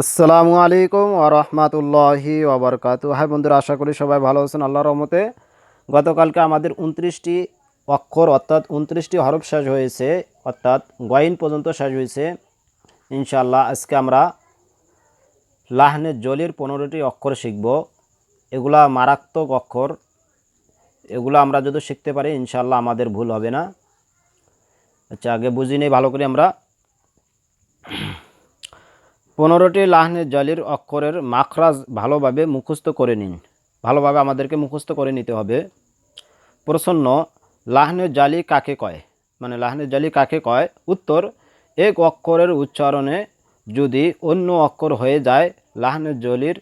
আসসালামু আলাইকুম ওরহমাতুল্লাহি ওবরকাতু হাই বন্ধুরা, আশা করি সবাই ভালো আছেন, আল্লাহর রহমতে। গতকালকে আমাদের উনত্রিশটি অক্ষর, অর্থাৎ উনত্রিশটি হরফ শেষ হয়েছে, অর্থাৎ গয়ন পর্যন্ত শেষ হয়েছে। ইনশাআল্লাহ আজকে আমরা লাহনে জলির পনেরোটি অক্ষর শিখব। এগুলা মারাত্মক অক্ষর। এগুলো আমরা যদি শিখতে পারি, ইনশাআল্লাহ আমাদের ভুল হবে না। আচ্ছা আগে বুঝি নেই, ভালো করে আমরা পনেরোটি লাহনে জলির অক্ষরের মাখরাজ ভালোভাবে মুখস্থ করে নিন। ভালোভাবে আমাদেরকে মুখস্থ করে নিতে হবে। প্রসন্ন লাহনে জালি কাকে কয়? মানে লাহনে জালি কাকে কয়? উত্তর, এক অক্ষরের উচ্চারণে যদি অন্য অক্ষর হয়ে যায় লাহনে জলির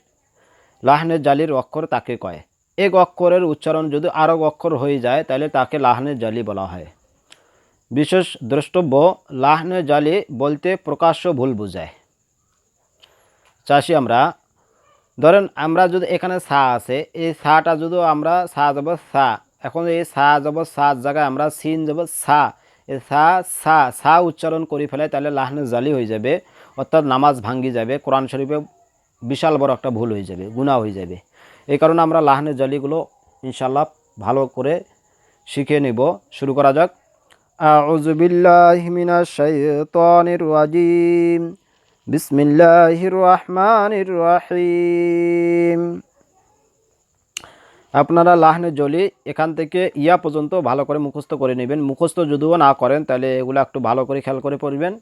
লাহনে জালির অক্ষর তাকে কয়। এক অক্ষরের উচ্চারণ যদি আরও অক্ষর হয়ে যায়, তাহলে তাকে লাহনে জালি বলা হয়। বিশেষ দ্রষ্টব্য লাহনে জালি বলতে প্রকাশ্য ভুল বোঝায়। চাষি আমরা। ধরেন আমরা যদি এখানে সা আছে, এই সাটা যদি আমরা সা যাব সা, এখন এই সা যাব সা জায়গায় আমরা সিন যাব সা, এই সা সা সা উচ্চারণ করে ফেলে তাহলে লাহনে জালি হয়ে যাবে, অর্থাৎ নামাজ ভাঙ্গি যাবে, কোরআন শরীফে বিশাল বড় একটা ভুল হয়ে যাবে গুণা হয়ে যাবে। এই কারণে আমরা লাহনে জালিগুলো ইনশাল্লাহ ভালো করে শিখে নেব। শুরু করা যাক। আউযু বিল্লাহি মিনাশ শাইতানির রাজিম। বিসমিল্লাহির রহমানির রহিম আপনারা লাহনে জলি এখান থেকে ইয়া পর্যন্ত ভালো করে মুখস্থ করে নেবেন। মুখস্থ যদিও না করেন, তাহলে এগুলো একটু ভালো করে খেয়াল করে পড়বেন।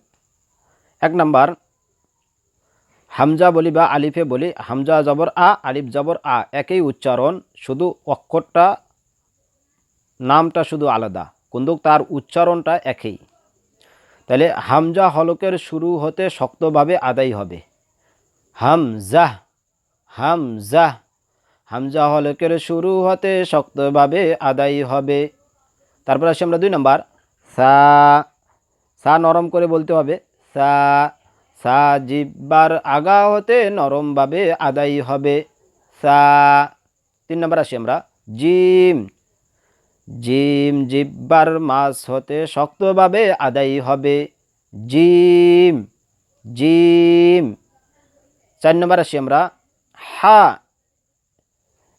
এক নাম্বার, হামজা বলি বা আলিফে বলি, হামজা জবর আ, আলিফ জবর আ, একই উচ্চারণ। শুধু অক্ষরটা, নামটা শুধু আলাদা। কিন্তু তার উচ্চারণটা একই। তাহলে হামজা হলকের শুরু হতে শক্তভাবে আদায় হবে। হামজাহ হামজাহ হামজা হলকের শুরু হতে শক্তভাবে আদায় হবে। তারপর আসি আমরা দুই নম্বর। সা সা নরম করে বলতে হবে। সা সা জিব্বার আগা হতে নরমভাবে আদায় হবে। সা, তিন নম্বর আসি আমরা। জিম জিম জিব্বার মাছ হতে শক্তভাবে আদায়ী হবে। জিম জিম। চার নম্বর আসি আমরা। হা,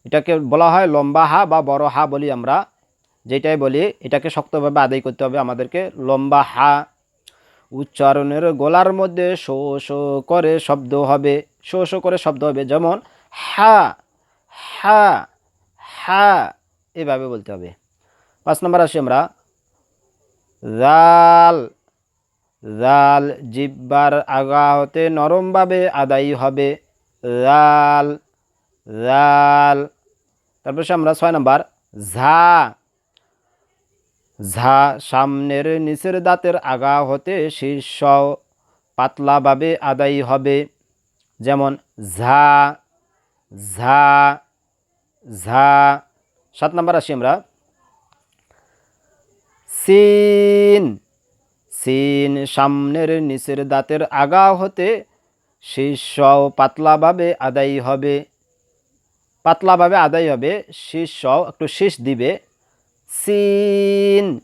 এটাকে বলা হয় লম্বা হা বা বড় হা বলি আমরা। যেটাই বলি, এটাকে শক্তভাবে আদায় করতে হবে আমাদেরকে লম্বা হা। উচ্চারণের গলার মধ্যে শো শো করে শব্দ হবে। শো শো করে শব্দ হবে। যেমন হা হা হা, এভাবে বলতে হবে। পাঁচ নম্বর আসি আমরা। জাল জাল জিব্বার আগা হতে নরমভাবে আদায়ী হবে। জাল জাল তারপর আমরা ছয় নম্বর। ঝা ঝা সামনের নিচের দাঁতের আগা হতে শীর্ষ পাতলাভাবে আদায়ী হবে। যেমন ঝা ঝা ঝা। সাত নম্বর আসি আমরা। সিন। সিন সামনের নিচের দাঁতের আগা হতে শীর্ষ পাতলাভাবে আদায়ী হবে। পাতলাভাবে আদায় হবে শীর্ষ একটু শীষ দিবে। সিন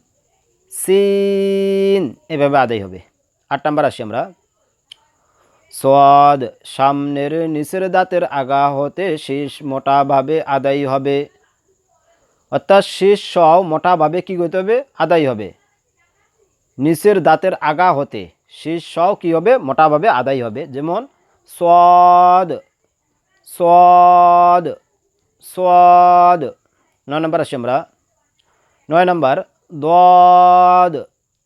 সিন, এভাবে আদায় হবে। আট নম্বর আসি আমরা। সদ সামনের নিচের দাঁতের আগা হতে শীষ মোটাভাবে আদায়ী হবে। অর্থাৎ শীষ মোটাভাবে কী করতে হবে? আদায় হবে। নিচের দাঁতের আগা হতে শীষ কী হবে? মোটাভাবে আদায় হবে। যেমন সদ সদ সদ নয় নম্বর আসি আমরা। নয় নম্বর দদ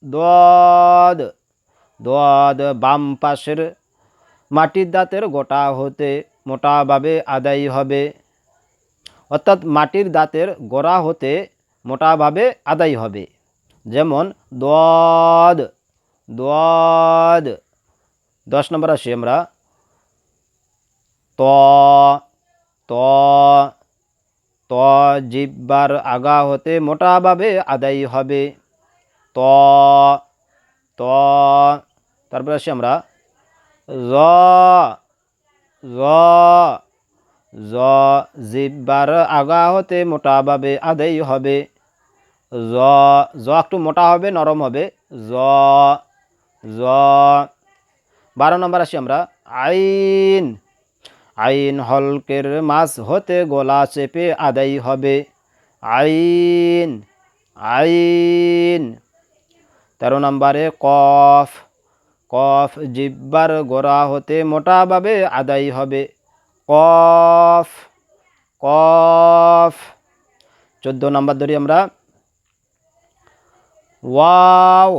দদ দদ বাম পাশের মাটির দাঁতের গোটা হতে মোটাভাবে আদায় হবে। অর্থাৎ মাটির দাঁতের গোড়া হতে মোটাভাবে আদায় হবে। যেমন দদ দদ দশ নম্বর আসি আমরা। ত ত ত, জিব্বার আগা হতে মোটাভাবে আদায়ী হবে। ত ত, তারপর আসি আমরা। র জ জিব্বার আগা হতে মোটা মোটাভাবে আদায়ী হবে। জ জ একটু মোটা হবে, নরম হবে। জ জ। বারো নম্বর আসি আমরা। আইন আইন হলকের মাছ হতে গলা চেপে আদায় হবে। আইন আইন। তেরো নম্বরে কফ কফ জিব্বার গোড়া হতে মোটাভাবে আদায় হবে। কফ কফ। চোদ্দ নম্বর ধরি আমরা। Wow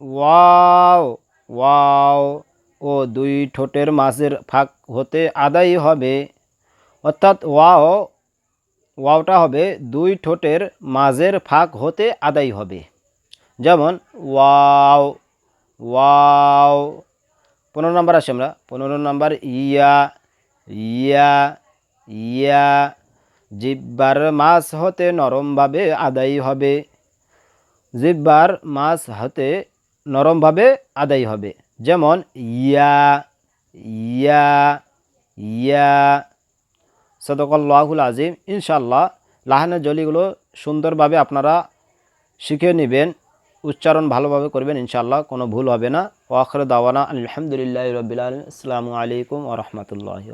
wow wow. ও দুই ঠোঁটের মাঝের ফাঁক হতে আদায় হবে। অর্থাৎ ওয়াও, ওয়াওটা হবে দুই ঠোঁটের মাঝের ফাঁক হতে আদায় হবে। যেমন ওয়াও ওয়াও। পনেরো নম্বর আসি আমরা। পনেরো নম্বর ইয়া ইয়া ইয়া, জিব্বার মাছ হতে নরমভাবে আদায় হবে। জিব্বার মাছ হতে নরমভাবে আদায় হবে। যেমন, ইয়া ইয়া ইয়া। সদকল্লাহুল আজিম। ইনশাল্লাহ লাহানের জলিগুলো সুন্দরভাবে আপনারা শিখে নেবেন, উচ্চারণ ভালোভাবে করবেন ইনশাল্লাহ কোনো ভুল হবে না। ওয়াখর দাওয়ানা আলহামদুলিল্লাহ রবিল আসসালামু আলাইকুম ওরহমতুল্লাহ